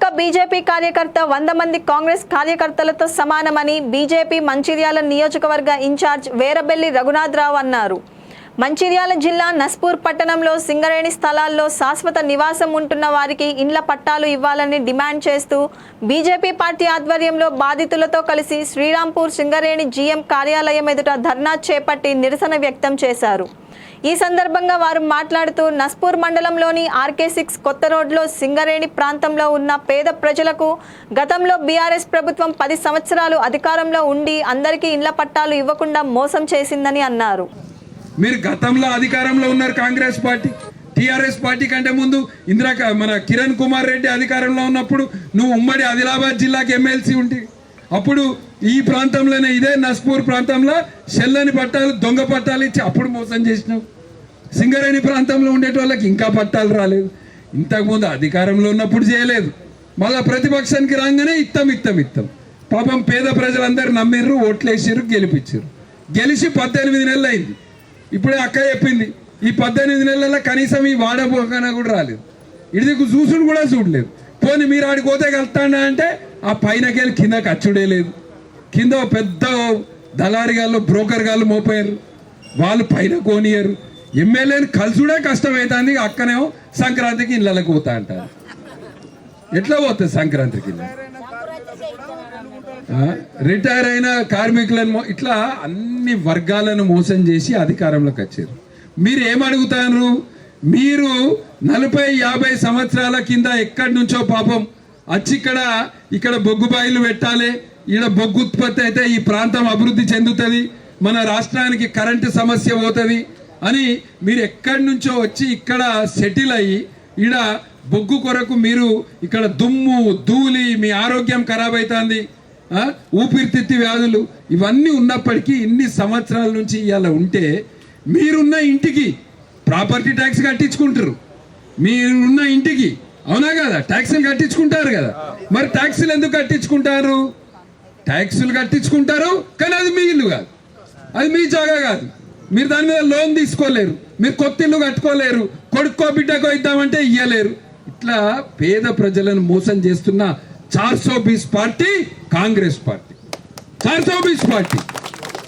ఒక్క బీజేపీ కార్యకర్త వంద మంది కాంగ్రెస్ కార్యకర్తలతో సమానమని బీజేపీ మంచిర్యాల నియోజకవర్గ ఇన్ఛార్జ్ వేరబెల్లి రఘునాథరావు అన్నారు. మంచిర్యాల జిల్లా నస్పూర్ పట్టణంలో సింగరేణి స్థలాల్లో శాశ్వత నివాసం ఉంటున్న వారికి ఇండ్ల పట్టాలు ఇవ్వాలని డిమాండ్ చేస్తూ బీజేపీ పార్టీ ఆధ్వర్యంలో బాధితులతో కలిసి శ్రీరాంపూర్ సింగరేణి జీఎం కార్యాలయం ఎదుట ధర్నా చేపట్టి నిరసన వ్యక్తం చేశారు. ఈ సందర్భంగా వారు మాట్లాడుతూ నస్పూర్ మండలంలోని ఆర్కే సిక్స్ కొత్త రోడ్లో సింగరేణి ప్రాంతంలో ఉన్న పేద ప్రజలకు గతంలో బీఆర్ఎస్ ప్రభుత్వం పది సంవత్సరాలు అధికారంలో ఉండి అందరికీ ఇండ్ల పట్టాలు ఇవ్వకుండా మోసం చేసిందని అన్నారు. మీరు గతంలో అధికారంలో ఉన్నారు కాంగ్రెస్ పార్టీ టీఆర్ఎస్ పార్టీ కంటే ముందు ఇందిరా మన కిరణ్ కుమార్ రెడ్డి అధికారంలో ఉన్నప్పుడు నువ్వు ఉమ్మడి ఆదిలాబాద్ జిల్లాకి ఎమ్మెల్సీ ఉంటే. అప్పుడు ఈ ప్రాంతంలోనే ఇదే నస్పూర్ ప్రాంతంలో చెల్లని పట్టాలు దొంగ పట్టాలు ఇచ్చి అప్పుడు మోసం చేసినావు. సింగరేణి ప్రాంతంలో ఉండేటోళ్ళకి ఇంకా పట్టాలు రాలేదు. ఇంతకుముందు అధికారంలో ఉన్నప్పుడు చేయలేదు. మళ్ళా ప్రతిపక్షానికి రాగానే ఇత్తం ఇత్తం ఇత్తం. పాపం పేద ప్రజలందరూ నమ్మిర్రు ఓట్లేసిర్రు గెలిపించారు గెలిచి పద్దెనిమిది నెలలు అయింది ఇప్పుడే అక్క చెప్పింది ఈ పద్దెనిమిది నెలల్లో కనీసం ఈ వాడపోకన కూడా రాలేదు. ఇది చూసుడు కూడా చూడలేదు. పోనీ మీరు ఆడికి పోతే కలుతాడా అంటే ఆ పైనకి వెళ్ళి కిందకి అచ్చుడే లేదు. కింద పెద్ద దళారి గాళ్ళు బ్రోకర్ గాళ్ళు మోపారు. వాళ్ళు పైన కోనియరు. ఎమ్మెల్యేని కలుసుడే కష్టమవుతుంది అక్కనేమో సంక్రాంతికి ఇళ్ళకి పోతా అంటారు. ఎట్లా పోతుంది సంక్రాంతికి ఇళ్ళ? రిటైర్ అయిన కార్మికులను ఇట్లా అన్ని వర్గాలను మోసం చేసి అధికారంలోకి వచ్చారు. మీరు ఏమడుగుతారు మీరు నలభై యాభై సంవత్సరాల కింద ఎక్కడి నుంచో పాపం వచ్చి ఇక్కడ ఇక్కడ బొగ్గు బాయిలు పెట్టాలి ఈడ బొగ్గు ఉత్పత్తి అయితే ఈ ప్రాంతం అభివృద్ధి చెందుతుంది మన రాష్ట్రానికి కరెంటు సమస్య పోతుంది అని మీరు ఎక్కడి నుంచో వచ్చి ఇక్కడ సెటిల్ అయ్యి ఈడ బొగ్గు కొరకు మీరు ఇక్కడ దుమ్ము ధూళి మీ ఆరోగ్యం ఖరాబ్ అవుతుంది ఊపిరితిత్తి వ్యాధులు ఇవన్నీ ఉన్నప్పటికీ ఇన్ని సంవత్సరాల నుంచి ఇవాళ ఉంటే మీరున్న ఇంటికి ప్రాపర్టీ ట్యాక్స్ కట్టించుకుంటారు మీరున్న ఇంటికి అవునా కదా? ట్యాక్సులు కట్టించుకుంటారు కదా. మరి ట్యాక్సులు ఎందుకు కట్టించుకుంటారు? ట్యాక్సులు కట్టించుకుంటారు కానీ అది మీ ఇల్లు కాదు. అది మీ జాగా కాదు. మీరు దాని మీద లోన్ తీసుకోలేరు. మీరు కొత్త ఇల్లు కట్టుకోలేరు. కొడుకో బిడ్డకో ఇద్దామంటే ఇయ్యలేరు. ఇట్లా పేద ప్రజలను మోసం చేస్తున్న చార్సో బీస్ పార్టీ కాంగ్రెస్ పార్టీ. చార్సో బీస్ పార్టీ.